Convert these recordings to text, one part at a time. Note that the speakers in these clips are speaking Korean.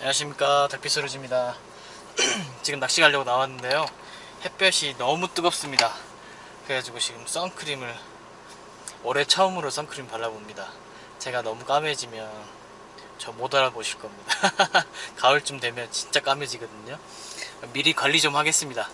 안녕하십니까. 달빛소리즈입니다. 지금 낚시 가려고 나왔는데요. 햇볕이 너무 뜨겁습니다. 그래가지고 지금 선크림을 올해 처음으로 선크림 발라봅니다. 제가 너무 까매지면 저 못 알아보실 겁니다. 가을쯤 되면 진짜 까매지거든요. 미리 관리 좀 하겠습니다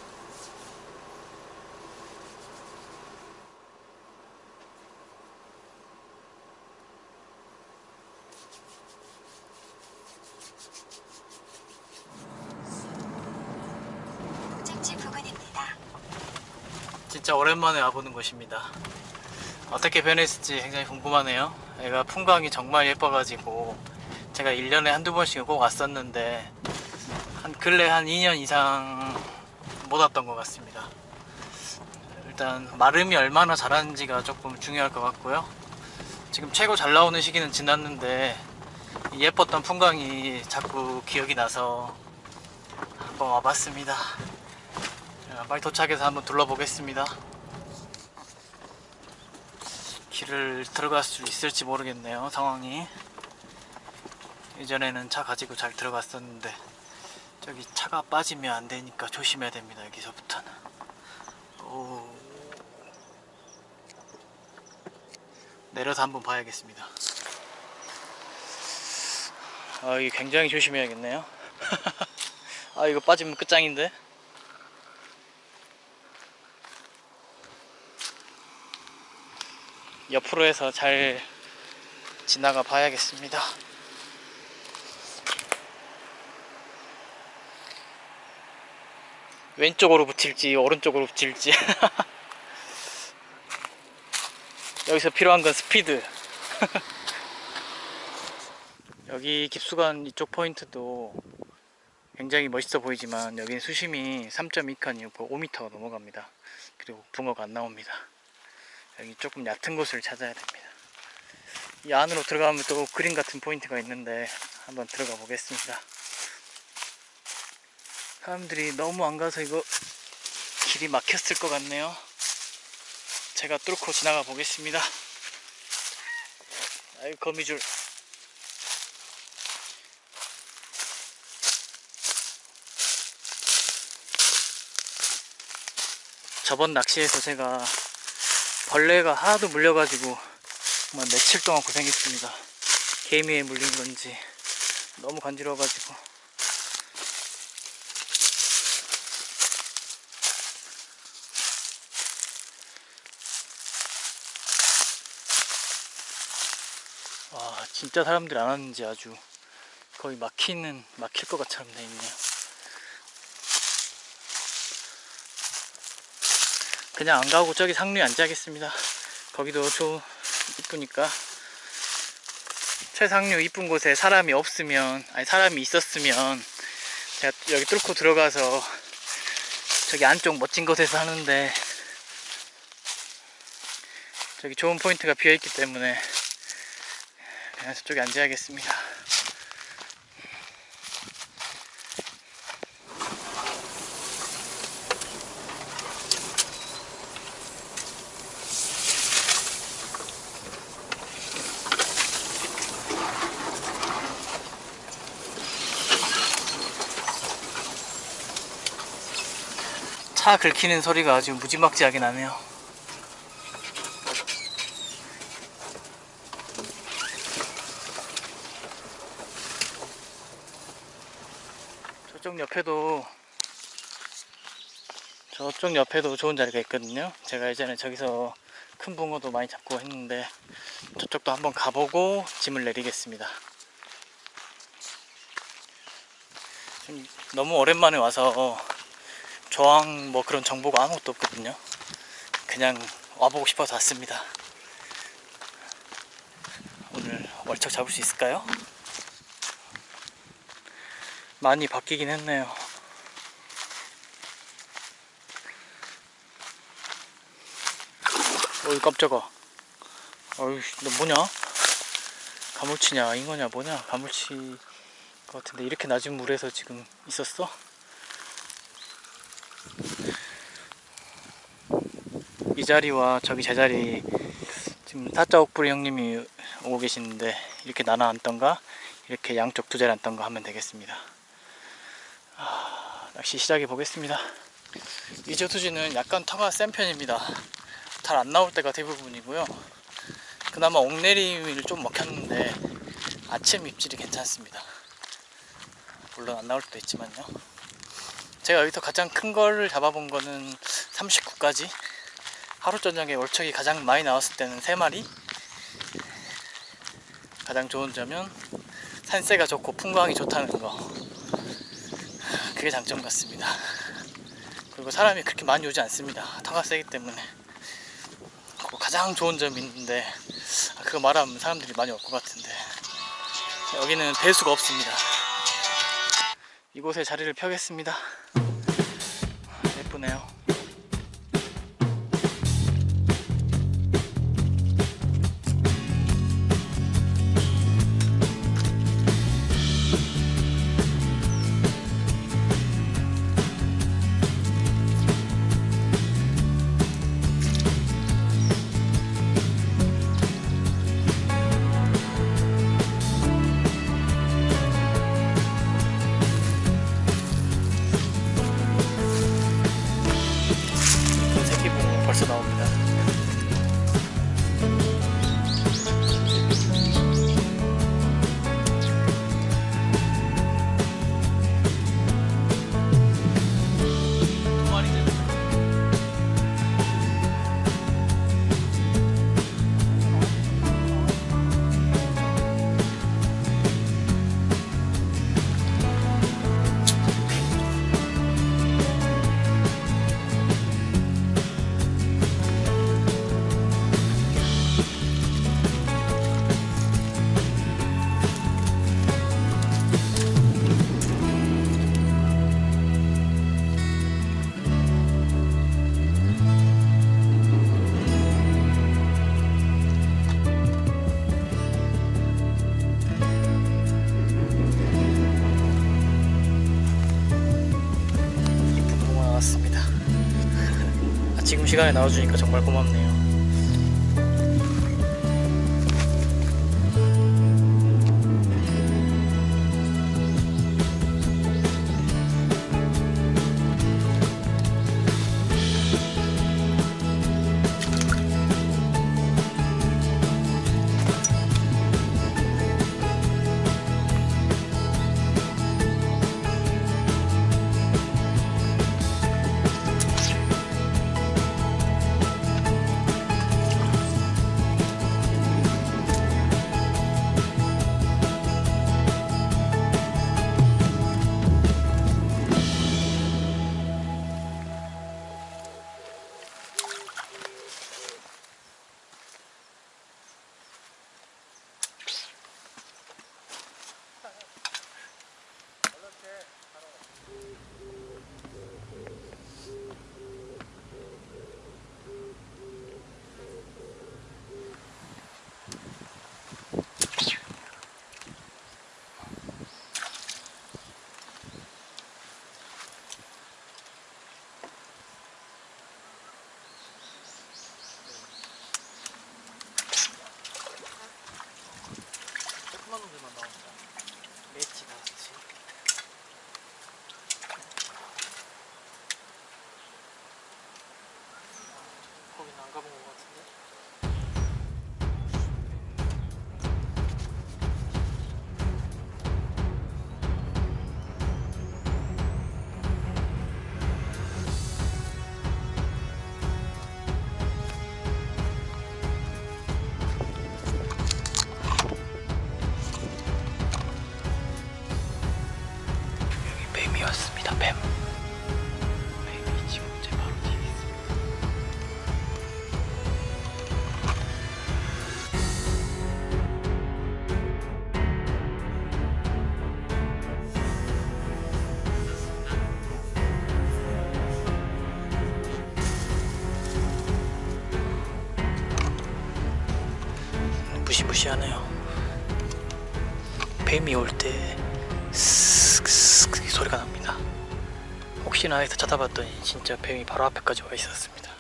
목적지 부근입니다. 진짜 오랜만에 와보는 곳입니다. 어떻게 변했을지 굉장히 궁금하네요. 애가 풍광이 정말 예뻐가지고 제가 1년에 한두 번씩 꼭 왔었는데 한 근래 한 2년 이상 못 왔던 것 같습니다. 일단 마름이 얼마나 잘하는지가 조금 중요할 것 같고요. 지금 최고 잘 나오는 시기는 지났는데 이 예뻤던 풍광이 자꾸 기억이 나서 한번 와봤습니다. 자, 빨리 도착해서 한번 둘러보겠습니다. 길을 들어갈 수 있을지 모르겠네요, 상황이. 예전에는 차 가지고 잘 들어갔었는데, 저기 차가 빠지면 안 되니까 조심해야 됩니다, 여기서부터는. 오. 내려서 한번 봐야겠습니다. 아, 이게 굉장히 조심해야겠네요. 아, 이거 빠지면 끝장인데? 옆으로 해서 잘 지나가 봐야겠습니다. 왼쪽으로 붙일지 오른쪽으로 붙일지. 여기서 필요한 건 스피드. 여기 깊수관 이쪽 포인트도 굉장히 멋있어 보이지만 여기는 수심이 3.2칸이고 5m가 넘어갑니다. 그리고 붕어가 안 나옵니다 여기 조금 얕은 곳을 찾아야 됩니다. 이 안으로 들어가면 또 그림 같은 포인트가 있는데 한번 들어가 보겠습니다. 사람들이 너무 안 가서 이거 길이 막혔을 것 같네요. 제가 뚫고 지나가 보겠습니다. 아이 거미줄. 저번 낚시에서 제가 벌레가 하나도 물려가지고 정말 며칠 동안 고생했습니다. 개미에 물린 건지 너무 간지러워가지고 와 진짜 사람들이 안 왔는지 아주 거의 막히는 막힐 것 같처럼 돼 있네요. 그냥 안 가고 저기 상류에 앉아야겠습니다. 거기도 좋 이쁘니까 최상류 이쁜 곳에 사람이 없으면 아니 사람이 있었으면 제가 여기 뚫고 들어가서 저기 안쪽 멋진 곳에서 하는데 저기 좋은 포인트가 비어 있기 때문에 그냥 저쪽에 앉아야겠습니다. 차 긁히는 소리가 아주 무지막지하게 나네요. 저쪽 옆에도 저쪽 옆에도 좋은 자리가 있거든요. 제가 예전에 저기서 큰 붕어도 많이 잡고 했는데 저쪽도 한번 가보고 짐을 내리겠습니다. 좀 너무 오랜만에 와서 저항 뭐 그런 정보가 아무것도 없거든요. 그냥 와보고 싶어서 왔습니다. 오늘 월척 잡을 수 있을까요? 많이 바뀌긴 했네요. 어이 깜짝아. 어이 너 뭐냐? 가물치냐 잉어냐 뭐냐 가물치 것 같은데 이렇게 낮은 물에서 지금 있었어? 자리와 저기 제 자리 지금 타짜 옥부리 형님이 오고 계시는데 이렇게 나눠 앉던가 이렇게 양쪽 두 자리 앉던 거 하면 되겠습니다. 아, 낚시 시작해 보겠습니다. 이저수지는 약간 터가 센 편입니다. 잘 안 나올 때가 대부분이고요. 그나마 옥내림을 좀 먹혔는데 아침 입질이 괜찮습니다. 물론 안 나올 때도 있지만요. 제가 여기서 가장 큰 거를 잡아본 거는 39까지 하루 저녁에 월척이 가장 많이 나왔을 때는 3마리. 가장 좋은 점은 산세가 좋고 풍광이 좋다는 거. 그게 장점 같습니다. 그리고 사람이 그렇게 많이 오지 않습니다. 터가 세기 때문에. 가장 좋은 점이 있는데 아, 그거 말하면 사람들이 많이 올 것 같은데. 여기는 배수가 없습니다. 이곳에 자리를 펴겠습니다. 예쁘네요 시간에 나와주니까 정말 고맙네요. 뱀이 왔습니다. 뱀. 혹시나 해서 찾아봤더니 진짜 뱀이 바로 앞에까지 와 있었습니다.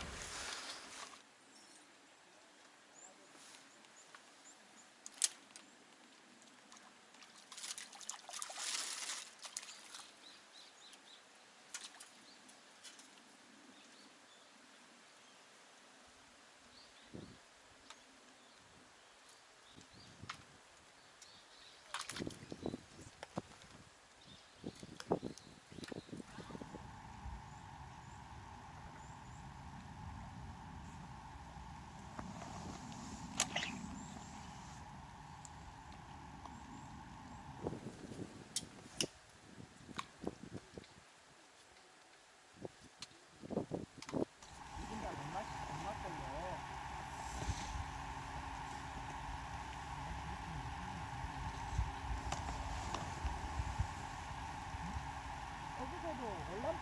lắm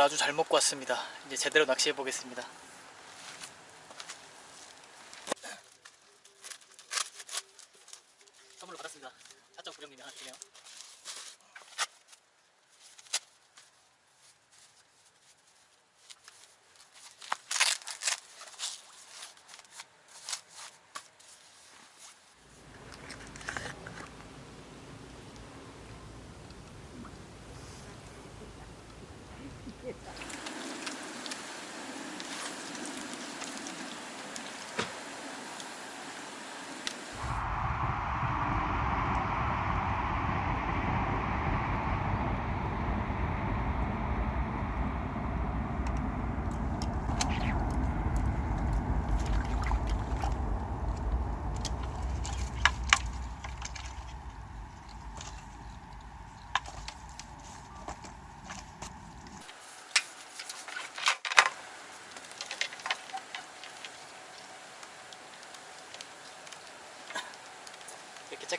을 아주 잘 먹고 왔습니다. 이제 제대로 낚시해 보겠습니다. 선물로 받았습니다. 4.9점님이 하나 주네요.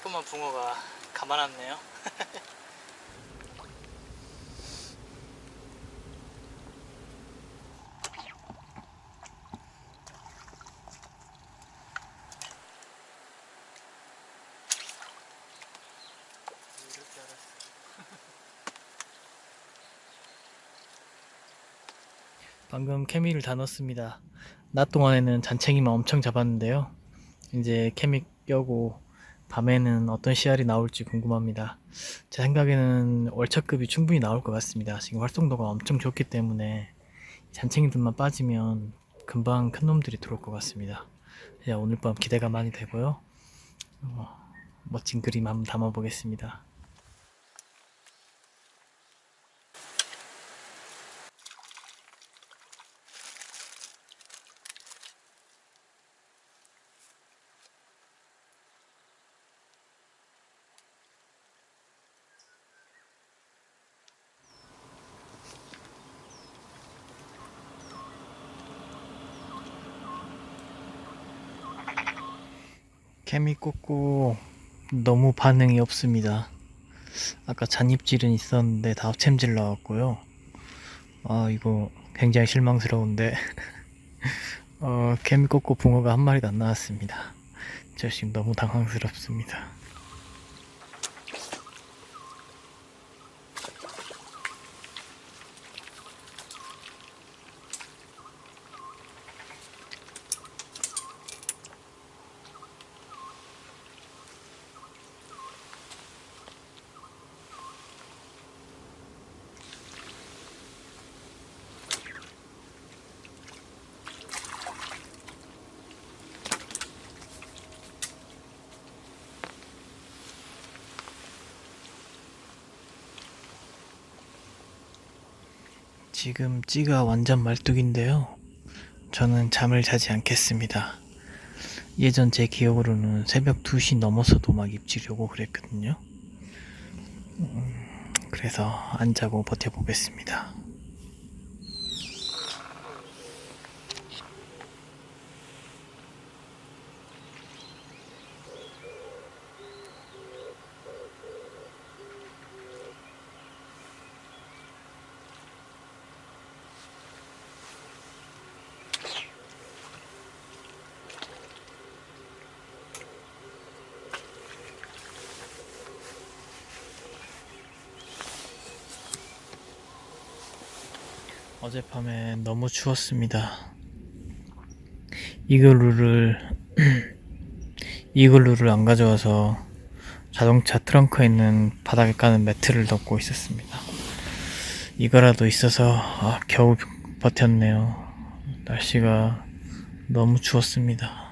쬐끄만 붕어가 가만 안네요. 방금 케미를 다 넣었습니다. 낮 동안에는 잔챙이만 엄청 잡았는데요. 이제 케미 껴고 밤에는 어떤 씨알이 나올지 궁금합니다. 제 생각에는 월차급이 충분히 나올 것 같습니다. 지금 활성도가 엄청 좋기 때문에 잔챙이들만 빠지면 금방 큰 놈들이 들어올 것 같습니다. 자, 오늘 밤 기대가 많이 되고요. 어, 멋진 그림 한번 담아보겠습니다. 개미 꽂고 너무 반응이 없습니다. 아까 잔입질은 있었는데 다 합챔질 나왔고요. 아 이거 굉장히 실망스러운데 어, 개미 꽂고 붕어가 한 마리도 안 나왔습니다. 저 지금 너무 당황스럽습니다. 지금 찌가 완전 말뚝인데요. 저는 잠을 자지 않겠습니다. 예전 제 기억으로는 새벽 2시 넘어서도 막 입질이 오고 그랬거든요. 음, 그래서 안 자고 버텨보겠습니다. 어젯밤에 너무 추웠습니다. 이글루를 이글루를 안 가져와서 자동차 트렁크에 있는 바닥에 까는 매트를 덮고 있었습니다. 이거라도 있어서 아, 겨우 버텼네요. 날씨가 너무 추웠습니다.